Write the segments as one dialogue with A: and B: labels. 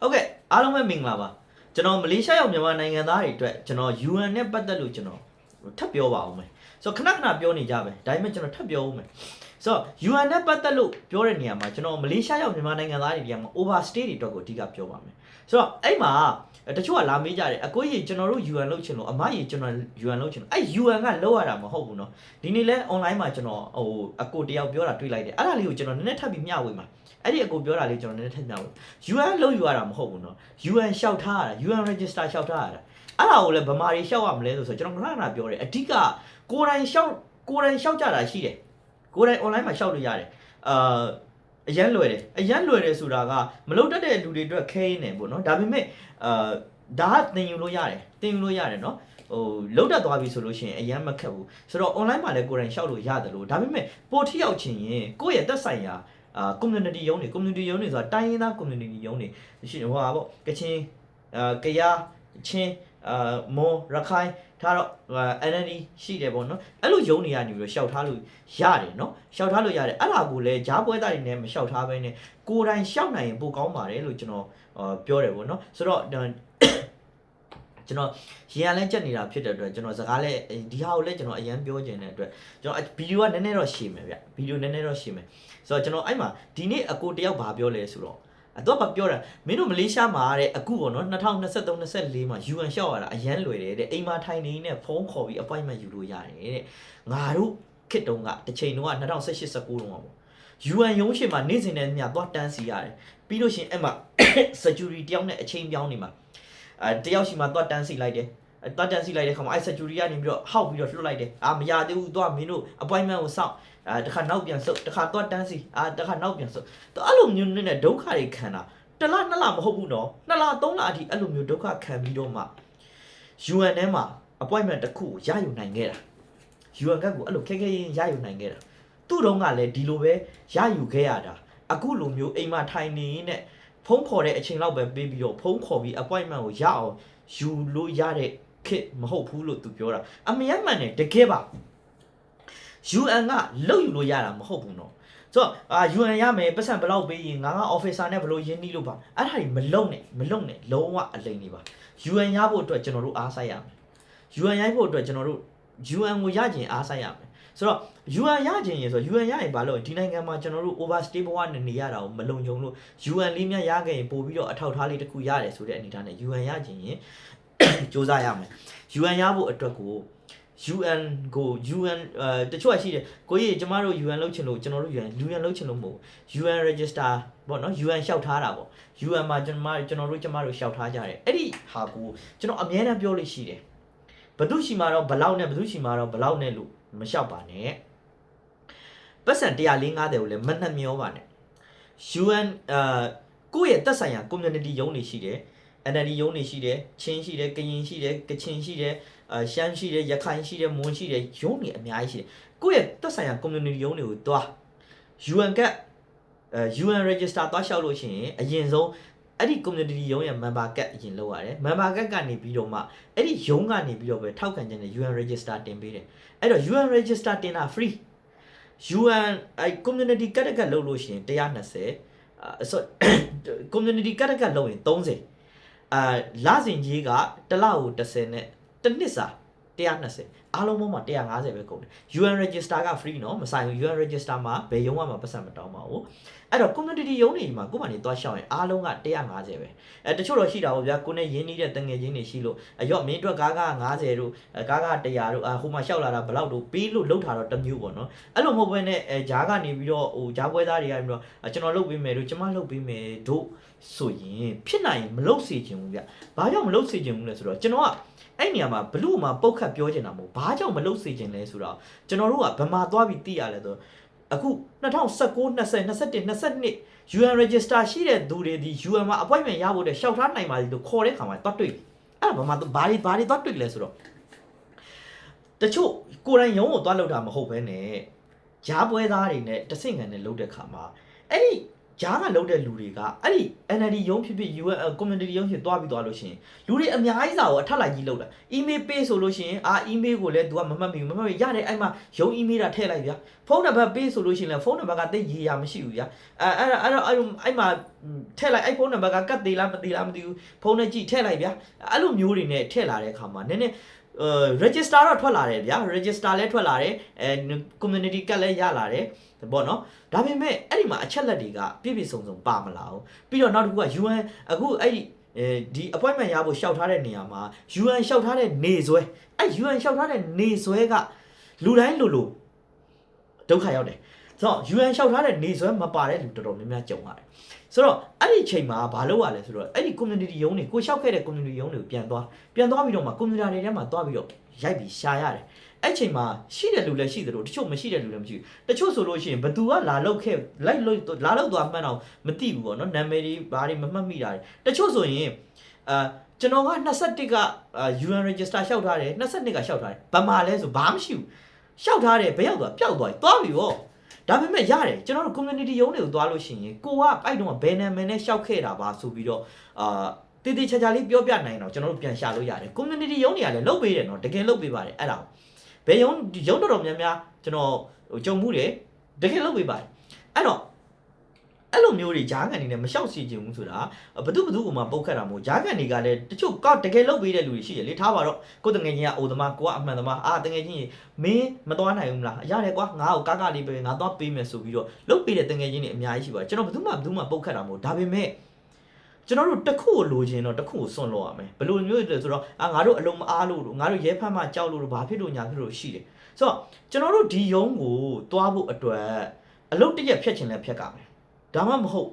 A: ဟုတ်ကဲ့အားလုံးပဲမင်္ဂလာပါကျွန်တော်မလေးရှားရောက်မြန်မာနိုင်ငံသားတွေအတွက်ကျွန်တော် UN နဲ့ပတ်သက်လို့ကျွန်တော်ထပ်ပြောပါဦးမယ်ဆိုတော့ခဏခဏပြောနေကြပဲဒါပေမဲ့ကျွန်တော်ထပ်ပြောဦးမယ်ဆိုတော့ UN နဲ့ပတ်သက်လို့ပြောတဲ့နေရာမှာကျွန်တော်မလေးရှားရောက်မြန်မာနိုင်ငံသားတွေဒီမှာ overstay တွေအတွက်ကိုအဓိကပြောပါမယ် ဆိုတော့အဲ့မှာတချို့ကလာမေးကြတယ်အကိုကြီးကျွန်တော်တို့ UN လုပ်ချင်လို့အမကြီးကျွန်တော် UN လုပ်ချင်လို့အဲ့ UN ကလောက်ရတာမဟုတ်ဘူးเนาะဒီနေ့လဲ online မှာကျွန်တော်ဟိုအကိုတယောက်ပြောတာတွေ့လိုက်တယ်အဲ့ဒါလေးကိုကျွန်တော်နည်းနည်းထပ်ပြီးမျှဝေမှာအဲ့ဒီအကိုပြောတာလေးကျွန်တော်နည်းနည်းထပ်မျှဝေ UN လုံးယူရတာမဟုတ်ဘူးเนาะ UN လျှောက်ထားရတာ UN register လျှောက်ထားရတာအဲ့ဒါကိုလည်းဗမာတွေလျှောက်ရမလဲဆိုဆိုကျွန်တော်ခဏခဏပြောတယ်အဓိကကိုယ်တိုင်လျှောက်ကိုယ်တိုင်လျှောက်ကြတာရှိတယ်ကိုယ်တိုင် online မှာလျှောက်လို့ရတယ်အာ အရန်လွယ်တယ်အရန်လွယ်တယ်ဆိုတာကမလုံတတ်တဲ့လူတွေအတွက်ခဲရင်းတယ်ပေါ့နော်ဒါပေမဲ့အာဒါကသင်ယူလို့ရတယ်သင်ယူလို့ရတယ်နော်ဟိုလုတ်တက်သွားပြီဆိုလို့ရှိရင်အရန်မခက်ဘူးဆိုတော့ online မှာလည်းကိုယ်တိုင်လျှောက်လို့ရတယ်လို့ဒါပေမဲ့ပို့ထိရောက်ချင်ရင်ကိုယ့်ရဲ့သက်ဆိုင်ရာအာ community ရုံးတွေ community ရုံးတွေဆိုတာတိုင်းရင်းသား community ရုံးတွေရှိဟိုဟာပေါ့ကချင်အာကယားချင်း အာမွန်ရခိုင်ဒါတော့ NND ရှိတယ်ပေါ့နော်အဲ့လိုရုံးတွေကနေပြီးတော့ရှောက်ထားလို့ရတယ်နော်ရှောက်ထားလို့ရတယ်အဲ့ဒါကိုလည်းဂျားပွဲသားတွေနဲ့မရှောက်ထားဘဲနဲ့ကိုယ်တိုင်ရှောက်နိုင်ရင်ပိုကောင်းပါတယ်လို့ကျွန်တော်အာပြောတယ်ပေါ့နော်ဆိုတော့ဒါကျွန်တော်ရင်ရလဲကြက်နေတာဖြစ်တဲ့အတွက်ကျွန်တော်စကားလဲဒီဟာကိုလည်းကျွန်တော်အရန်ပြောချင်တဲ့အတွက်ကျွန်တော်ဗီဒီယိုကနည်းနည်းတော့ရှည်မယ်ဗျဗီဒီယိုနည်းနည်းတော့ရှည်မယ်ဆိုတော့ကျွန်တော်အဲ့မှာဒီနေ့အကိုတယောက်ဘာပြောလဲဆိုတော့ အတော့ဘာပြောတာမင်းတို့မလေးရှားမှာတဲ့အခုပေါ့နော်2023 24မှာ UN ရှောက်ရတာအရန်လွယ်တယ်တဲ့အိမ်မှာထိုင်နေနဲ့ဖုန်းခေါ်ပြီး appointment ယူလို့ရတယ်တဲ့ငါတို့ခစ်တုံးကတစ်ချိန်တုန်းက2018 19တုန်းကပေါ့ UN ရုံးရှင်မှာနေ့စဉ်နဲ့ညသွားတန်းစီရတယ်ပြီးလို့ရှရင်အဲ့မှာ security တယောက်နဲ့အချိန်ပြောင်းနေမှာအဲတယောက်ရှိမှသွားတန်းစီလိုက်တယ်အဲ သွားတန်းစီလိုက်တဲ့ခါမှာအဲ security ကနေပြီးတော့ဟောက်ပြီးတော့လွှတ်လိုက်တယ်အာမရသေးဘူးသွားမင်းတို့ appointment ကိုစောင့်အာတခါနောက်ပြန်ဆုတ်တခါသွားတန်းစီအာတခါနောက်ပြန်ဆုတ်တော့အဲ့လိုမျိုးနဲ့ဒုက္ခတွေခံတာတစ်လနှစ်လမဟုတ်ဘူးနော်နှစ်လသုံးလအထိအဲ့လိုမျိုးဒုက္ခခံပြီးတော့မှ UN ထဲမှာ appointment တစ်ခုကိုရယူနိုင်ခဲ့တာ UN ကကိုအဲ့လိုခက်ခဲရင်ရယူနိုင်ခဲ့တာသူ့တုန်းကလည်းဒီလိုပဲရယူခဲ့ရတာအခုလိုမျိုးအိမ်မှာထိုင်နေရင်နဲ့ဖုန်းခေါ်တဲ့အချိန်လောက်ပဲပေးပြီးတော့ဖုန်းခေါ်ပြီး appointment ကိုရအောင်ယူလို့ရတဲ့ ခက်မဟုတ်ဘူးလို့သူပြောတာအမယမ်းမှန်တယ်တကယ်ပါ UN ကလုတ်ယူလို့ရတာမဟုတ်ဘူးနော်ဆိုတော့အာ UN ရမယ်ပတ်စံဘယ်လောက်ပေးရင်ငါက officer နဲ့ဘယ်လိုရင်းနှီးလို့ပါအဲ့ဒါကြီးမလုံနဲ့မလုံနဲ့လုံးဝအလိမ်နေပါ UN ရဖို့အတွက်ကျွန်တော်တို့အားစိုက်ရမယ် UN ရိုက်ဖို့အတွက်ကျွန်တော်တို့ UN ကိုရကျင်အားစိုက်ရမယ်ဆိုတော့ UN ရကျင်ရင်ဆို UN ရရင်ဘာလို့ဒီနိုင်ငံမှာကျွန်တော်တို့ overstay ဘဝနဲ့နေရတာကိုမလုံခြုံလို့ UN လေးများရခဲ့ရင်ပို့ပြီးတော့အထောက်အထားလေးတစ်ခုရတယ်ဆိုတဲ့အနေထားနဲ့ UN ရကျင်ရင် စူးစမ်းရမယ် UN ရဖို့အတွက်ကို UN ကို UN အဲတချို့ကရှိတယ်ကိုကြီးကျမတို့ UN လုပ်ချင်လို့ကျွန်တော်တို့ UN UN လုပ်ချင်လို့မဟုတ်ဘူး UN register ပေါ့နော် UN လျှောက်ထားတာပေါ့ UN မှာကျွန်မကျွန်တော်တို့ကျမတို့လျှောက်ထားကြတယ်အဲ့ဒီဟာကိုကျွန်တော်အများနဲ့ပြောလို့ရှိတယ်ဘသူရှိမှာတော့ဘလောက်နဲ့ဘသူရှိမှာတော့ဘလောက်နဲ့လို့မလျှောက်ပါနဲ့ပတ်စံ150ကိုလည်းမနှက်မျောပါနဲ့ UN အာကိုယ့်ရဲ့သက်ဆိုင်ရာ community ရုံးတွေရှိတယ် NLD ရုံးတွေရှိတယ်ချင်းရှိတယ်ကရင်ရှိတယ်ကချင်ရှိတယ်အာရှမ်းရှိတယ်ရခိုင်ရှိတယ်မွန်ရှိတယ်ရုံးတွေအများကြီးရှိတယ်ကိုယ့်ရဲ့သက်ဆိုင်ရာ community ရုံးတွေကိုတွား UN ကအဲ UN register တွားလျှောက်လို့ရှိရင်အရင်ဆုံးအဲ့ဒီ community ရုံးရဲ့ member card အရင်လုပ်ရတယ် member card ကနေပြီးတော့မှအဲ့ဒီရုံးကနေပြီးတော့ပဲထောက်ခံချက်နဲ့ UN register တင်ပေးတယ်အဲ့တော့ UN register တင်တာ free UN အဲ community card ကလုပ်လို့ရှိရင်120အာဆို community card ကလုပ်ရင်30 အာလစဉ်ကြီးကတစ်လကို30နဲ့တစ်နှစ်စာ 120အားလုံးပေါင်းမှာ150ပဲကုန်တယ် UN register က free เนาะမဆိုင်ဘူး UN register မှာဘယ်ရုံးမှမပတ်စံမတောင်းပါဘူးအဲ့တော့ community ရုံးတွေမှာကိုယ်မှနေသွားရှောင်းရင်အားလုံးက150ပဲအဲတချို့တော့ရှိတာပေါ့ဗျာကိုနဲ့ရင်းနှီးတဲ့တငယ်ချင်းတွေရှိလို့အရော့မင်းအတွက်ကားက90တို့အဲကားက100တို့အာဟိုမှာရှောက်လာတာဘယ်လောက်တို့ပေးလို့လောက်တာတော့တစ်မျိုးပေါ့နော်အဲ့လိုမဟုတ်ဘဲနဲ့အဲဂျားကနေပြီးတော့ဟိုဂျားပွဲသားတွေကနေပြီးတော့အဲကျွန်တော်လုပ်ပေးမယ်တို့ကျမလုပ်ပေးမယ်တို့ဆိုရင်ဖြစ်နိုင်ရင်မလုပ်စေချင်ဘူးဗျဘာကြောင့်မလုပ်စေချင်ဘူးလဲဆိုတော့ကျွန်တော်က အဲ့နေရာမှာဘလို့မှပုတ်ခတ်ပြောချင်တာမဟုတ်ဘာကြောင့်မလုပ်စေချင်လဲဆိုတော့ကျွန်တော်တို့ကဗမာသွားပြီးသိရလဲဆိုတော့အခု2019 20 21 22 UN register ရှိတဲ့သူတွေဒီ UN မှာ appointment ရဖို့တဲ့ရှောက်ထားနိုင်ပါလိမ့်လို့ခေါ်တဲ့ခါမှာတွတ်တွေ့အဲ့ဒါဘာမှဘာတွေဘာတွေတွတ်တွေ့လဲဆိုတော့တချို့ကိုယ်တိုင်ရုံးကိုတွတ်လောက်တာမဟုတ်ဘဲနဲ့ဂျားပွဲသားတွေနဲ့တဆင့်ခံနဲ့လုပ်တဲ့ခါမှာအဲ့ဒီ ဂျားကလုံးတဲ့လူတွေကအဲ့ဒီ NLD ရုံးဖြစ်ဖြစ် UN community ရုံးဖြစ်သွားပြီးသွားလို့ရှိရင်လူတွေအများကြီးစာကိုအထက်လိုက်ကြီးလောက်တာ email ပေးဆိုလို့ရှိရင်အာ email ကိုလည်း तू ကမမှတ်မိဘူးမမှတ်မိရတယ်အဲ့မှာရုံး email တာထည့်လိုက်ဗျာဖုန်းနံပါတ်ပေးဆိုလို့ရှိရင်လည်းဖုန်းနံပါတ်ကတိတ်ရေးရမရှိဘူးဗျာအဲအဲ့ဒါအဲ့တော့အဲ့အဲ့မှာထည့်လိုက်အဲ့ဖုန်းနံပါတ်ကကတ်သေးလားမသေးလားမသိဘူးဖုန်းနဲ့ကြည့်ထည့်လိုက်ဗျာအဲ့လိုမျိုးတွေနဲ့ထည့်လာတဲ့အခါမှာနည်းနည်းအဲ register တော့ထွက်လာတယ်ဗျာ register လည်းထွက်လာတယ်အဲ community ကတ်လည်းရလာတယ်ပေါ့နော်ဒါပေမဲ့အဲ့ဒီမှာအချက်လက်တွေကပြည့်ပြည့်စုံစုံပါမလာဘူးပြီးတော့နောက်တစ်ခုက UN အခုအဲ့ဒီအဲဒီ appointment ရဖို့ရှောက်ထားတဲ့နေရာမှာ UN ရှောက်ထားတဲ့နေဆွဲအဲ့ UN ရှောက်ထားတဲ့နေဆွဲကလူတိုင်းလူလူဒုက္ခရောက်တယ်ဆိုတော့ UN ရှောက်ထားတဲ့နေဆွဲမပါတဲ့လူတော်တော်များများကြုံရတယ် ဆိုတော့အဲ့ဒီအချိန်မှာဘာလုပ်ရလဲဆိုတော့အဲ့ဒီ community ရုံးတွေကိုရှောက်ခဲ့တဲ့ community ရုံးတွေကိုပြန်သွားပြန်သွားပြီးတော့မှ community တွေထဲမှာသွားပြီးတော့ရိုက်ပြီးရှာရတယ်အဲ့ချိန်မှာရှိတဲ့လူလည်းရှိတယ်လို့တချို့မရှိတဲ့လူလည်းမရှိဘူးတချို့ဆိုလို့ရှိရင်ဘသူကလာလောက်ခဲ့လိုက်လို့လာလောက်သွားမှန်းတော့မသိဘူးပေါ့နော်နာမည်တွေဘာတွေမမှတ်မိတာတွေတချို့ဆိုရင်အာကျွန်တော်က21ကအာ UN register လျှောက်ထားတယ်22ကလျှောက်ထားတယ်ဘာမှလဲဆိုဘာမှမရှိဘူးလျှောက်ထားတယ်ဘယ်ရောက်သွားပျောက်သွားပြီသွားပြီဗော ဒါပေမဲ့ရတယ်ကျွန်တော်တို့ community ရုံးတွေကိုသွားလို့ရှိရင်ကိုကအဲ့တုန်းကဘယ်နာမည်နဲ့လျှောက်ခဲ့တာပါဆိုပြီးတော့အာတည်တည်ချာချာလေးပြောပြနိုင်တော့ကျွန်တော်တို့ပြန်ရှာလို့ရတယ် community ရုံးတွေကလည်းလုပ်ပေးတယ်နော်တကယ်လုပ်ပေးပါတယ်အဲ့ဒါကိုဘယ်ရုံးရုံးတော်တော်များများကျွန်တော်ဟိုကြုံမှုတယ်တကယ်လုပ်ပေးပါတယ်အဲ့တော့ အဲ့လိုမျိုးတွေဂျားကန်နေနဲ့မလျှောက်စီခြင်းဘူးဆိုတာဘသူဘသူကမှပုတ်ခတ်တာမဟုတ်ဂျားကန်တွေကလည်းတချို့ကတကယ်လုပ်ပေးတဲ့လူတွေရှိတယ်လေထားပါတော့ကိုယ်တငယ်ချင်းကအိုသမားကိုကအမှန်သမားအာတငယ်ချင်းကြီးမင်းမသွားနိုင်ဘူးမလားရတယ်ကွာငါ့ကိုကားကားလေးပဲငါသွားပေးမယ်ဆိုပြီးတော့လုပ်ပေးတဲ့တငယ်ချင်းတွေအများကြီးရှိပါတယ်ကျွန်တော်ဘသူမှဘသူမှပုတ်ခတ်တာမဟုတ်ဒါပေမဲ့ကျွန်တော်တို့တစ်ခုကိုလိုချင်တော့တစ်ခုကိုစွန့်လို့ရမယ်ဘယ်လိုမျိုးလဲဆိုတော့အာငါတို့အလုံးမအားလို့ငါတို့ရဲဖတ်မှကြောက်လို့ဘာဖြစ်လို့ညာဖြစ်လို့ရှိတယ်ဆိုတော့ကျွန်တော်တို့ဒီယုံကိုသွားဖို့အတွက်အလုပ်တစ်ရက်ဖြတ်ချင်လဲဖြတ်ကြမယ် ဒါမှမဟုတ်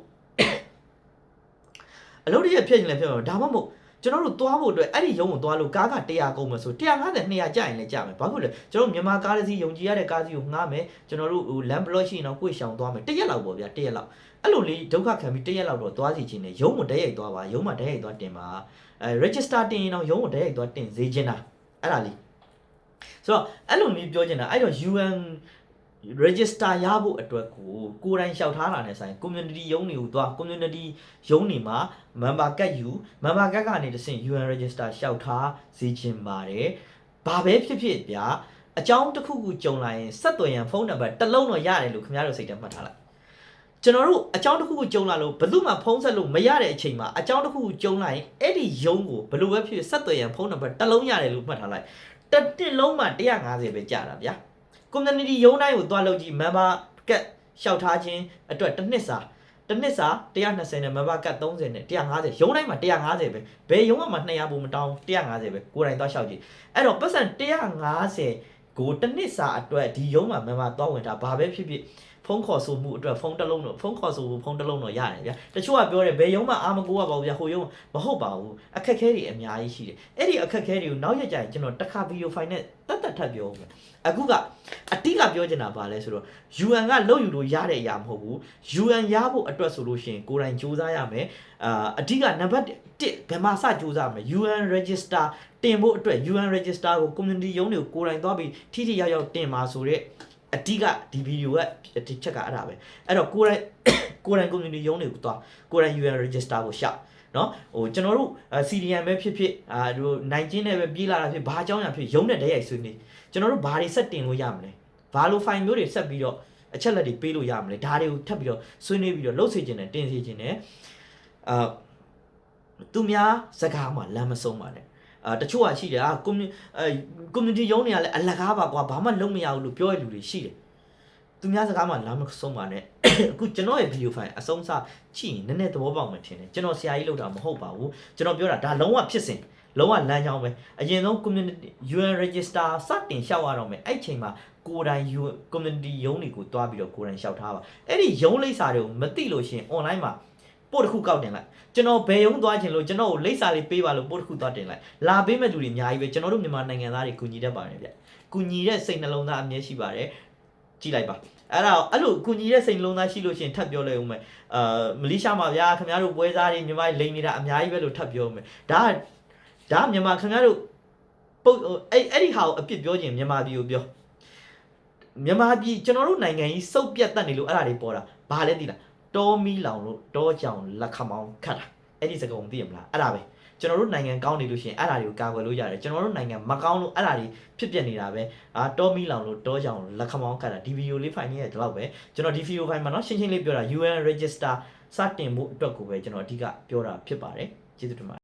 A: အလုပ်တစ်ရက်ဖြတ်ချင်လဲဖြတ်မယ်ဒါမှမဟုတ်ကျွန်တော်တို့သွားဖို့အတွက်အဲ့ဒီယုံကိုသွားလို့ကားက100ကုန်မယ်ဆို150 200ကျရင်လည်းကျမယ်ဘာဖြစ်လဲကျွန်တော်မြန်မာကားတစ်စီးယုံကြည်ရတဲ့ကားစီးကိုငှားမယ်ကျွန်တော်တို့ဟို land block ရှိရင်တော့ကိုယ်ရှောင်သွားမယ်တစ်ရက်လောက်ပေါ့ဗျာတစ်ရက်လောက်အဲ့လိုလေးဒုက္ခခံပြီးတစ်ရက်လောက်တော့သွားစီခြင်းနဲ့ယုံကိုတည့်ရိုက်သွားပါယုံမှာတည့်ရိုက်သွားတင်ပါအဲ register တင်ရင်တော့ယုံကိုတည့်ရိုက်သွားတင်စေချင်တာအဲ့ဒါလေးဆိုတော့အဲ့လိုမျိုးပြောချင်တာအဲ့တော့ UN register ရဖို့အတွက်ကိုကိုယ်တိုင်လျှောက်ထားတာနဲ့ဆိုင် community ရုံးတွေကိုသွား community ရုံးတွေမှာ member ကတ်ယူ member ကတ်ကနေတဆင့် UN register လျှောက်ထားစေချင်ပါတယ်။ဘာပဲဖြစ်ဖြစ်ဗျာအကြောင်းတစ်ခုခုကြုံလာရင်ဆက်သွယ်ရန်ဖုန်းနံပါတ်တစ်လုံးတော့ရတယ်လို့ခင်ဗျားတို့စိတ်ထဲမှတ်ထားလိုက်။ကျွန်တော်တို့အကြောင်းတစ်ခုခုကြုံလာလို့ဘယ်သူမှဖုန်းဆက်လို့မရတဲ့အချိန်မှာအကြောင်းတစ်ခုခုကြုံလာရင်အဲ့ဒီရုံးကိုဘယ်လိုပဲဖြစ်ဖြစ်ဆက်သွယ်ရန်ဖုန်းနံပါတ်တစ်လုံးရတယ်လို့မှတ်ထားလိုက်။တစ်တစ်လုံးမှ150ပဲကြာတာဗျာ။ community ရုံးတိုင်းကိုသွားလုပ်ကြည့် member ကတ်လျှောက်ထားခြင်းအတွက်တစ်နှစ်စာတစ်နှစ်စာ120နဲ့ member ကတ်30နဲ့150ရုံးတိုင်းမှာ150ပဲဘယ်ရုံးမှ200ဘူးမတောင်း150ပဲကိုယ်တိုင်သွားလျှောက်ကြည့်အဲ့တော့ပတ်စံ150ကိုတစ်နှစ်စာအတွက်ဒီရုံးမှာ member သွားဝင်တာဘာပဲဖြစ်ဖြစ် ဖုန်းခေါ်ဆိုမှုအတွက်ဖုန်းတစ်လုံးတော့ဖုန်းခေါ်ဆိုမှုဖုန်းတစ်လုံးတော့ရတယ်ဗျာတချို့ကပြောတယ်ဘယ်ရုံးမှအာမကိုရပါဘူးဗျာဟိုရုံးမဟုတ်ပါဘူးအခက်အခဲတွေအများကြီးရှိတယ်အဲ့ဒီအခက်အခဲတွေကိုနောက်ရက်ကျရင်ကျွန်တော်တစ်ခါဗီဒီယိုဖိုင်နဲ့တတ်တတ်ထပ်ပြောဦးမယ်အခုကအတိကပြောချင်တာပါလဲဆိုတော့ UN ကလုံယူလို့ရတဲ့အရာမဟုတ်ဘူး UN ရဖို့အတွက်ဆိုလို့ရှိရင်ကိုယ်တိုင်စူးစမ်းရမယ်အာအဓိကနံပါတ်1ဘယ်မှာစစူးစမ်းမလဲ UN register တင်ဖို့အတွက် UN register ကို community ရုံးတွေကိုကိုယ်တိုင်သွားပြီးထိထိရောက်ရောက်တင်ပါဆိုတဲ့ အဓိကဒီဗီဒီယိုကဒီချက်ကအဲ့ဒါပဲအဲ့တော့ကိုယ်တိုင်ကိုယ်တိုင် community ရုံးတွေကိုသွားကိုယ်တိုင် UN register ကိုရှောက်နော်ဟိုကျွန်တော်တို့ CDM ပဲဖြစ်ဖြစ်အာတို့နိုင်ကျင်းနဲ့ပဲပြေးလာတာဖြစ်ဘာအကြောင်းညာဖြစ်ရုံးနဲ့တည်းရိုက်ဆွေးနေကျွန်တော်တို့ဘာတွေဆက်တင်လို့ရမလဲဘာလို့ file မျိုးတွေဆက်ပြီးတော့အချက်လက်တွေပေးလို့ရမလဲဒါတွေကိုထပ်ပြီးတော့ဆွေးနွေးပြီးတော့လှုပ်စေခြင်းနဲ့တင်စေခြင်းနဲ့အာသူများစကားမှလမ်းမဆုံးပါနဲ့အာ တချို့ကရှိတယ်အာ community အဲ community ရုံးတွေကလည်းအလကားပါကွာဘာမှလုပ်မရဘူးလို့ပြောရတဲ့လူတွေရှိတယ်သူများစကားမှလမ်းမဆုံးပါနဲ့အခုကျွန်တော်ရဲ့ video file အဆုံးစကြည့်ရင်နည်းနည်းသဘောပေါက်မှထင်တယ်ကျွန်တော်ဆရာကြီးလုပ်တာမဟုတ်ပါဘူးကျွန်တော်ပြောတာဒါလုံးဝဖြစ်စဉ်လုံးဝလမ်းကြောင်းပဲအရင်ဆုံး community UN register စတင်လျှောက်ရတော့မယ်အဲ့ချိန်မှာကိုယ်တိုင် UN community ရုံးတွေကိုတွားပြီးတော့ကိုယ်တိုင်လျှောက်ထားပါအဲ့ဒီရုံးလိပ်စာတွေကိုမသိလို့ရှိရင် online မှာ ပို့တစ်ခုကောက်တင်လိုက်ကျွန်တော်ဘယ်ရုံးသွားခြင်းလို့ကျွန်တော်ကိုလိပ်စာလေးပေးပါလို့ပို့တစ်ခုသွားတင်လိုက်လာပေးမဲ့လူတွေအများကြီးပဲကျွန်တော်တို့မြန်မာနိုင်ငံသားတွေကူညီတတ်ပါတယ်ဗျကူညီတဲ့စိတ်နှလုံးသားအမြဲရှိပါတယ်ကြည့်လိုက်ပါအဲ့ဒါအဲ့လိုကူညီတဲ့စိတ်နှလုံးသားရှိလို့ရှိရင်ထပ်ပြောလိုက်ဦးမယ်အာမလေးရှားမှာဗျာခင်ဗျားတို့ပွဲစားတွေမြန်မာလိန်နေတာအများကြီးပဲလို့ထပ်ပြောဦးမယ်ဒါကဒါကမြန်မာခင်ဗျားတို့ပုတ်အဲ့အဲ့ဒီဟာကိုအပြစ်ပြောခြင်းမြန်မာပြည်ကိုပြောမြန်မာပြည်ကျွန်တော်တို့နိုင်ငံကြီးစုပ်ပြတ်တက်နေလို့အဲ့ဒါတွေပေါ်တာဘာလဲသိလား တောမီလောင်လို့တောကြောင်လက်ခမောင်းခတ်တာအဲ့ဒီစကားကိုသိရမလားအဲ့ဒါပဲကျွန်တော်တို့နိုင်ငံကောင်းနေလို့ရှိရင်အဲ့ဒါတွေကိုကာကွယ်လို့ရတယ်ကျွန်တော်တို့နိုင်ငံမကောင်းလို့အဲ့ဒါတွေဖြစ်ပျက်နေတာပဲအာတောမီလောင်လို့တောကြောင်လက်ခမောင်းခတ်တာဒီဗီဒီယိုလေးဖိုင်နေရတဲ့လောက်ပဲကျွန်တော်ဒီဗီဒီယိုဖိုင်မှာเนาะရှင်းရှင်းလေးပြောတာ UN register စတင်မှုအတွက်ကိုပဲကျွန်တော်အဓိကပြောတာဖြစ်ပါတယ်ကျေးဇူးတင်ပါတယ်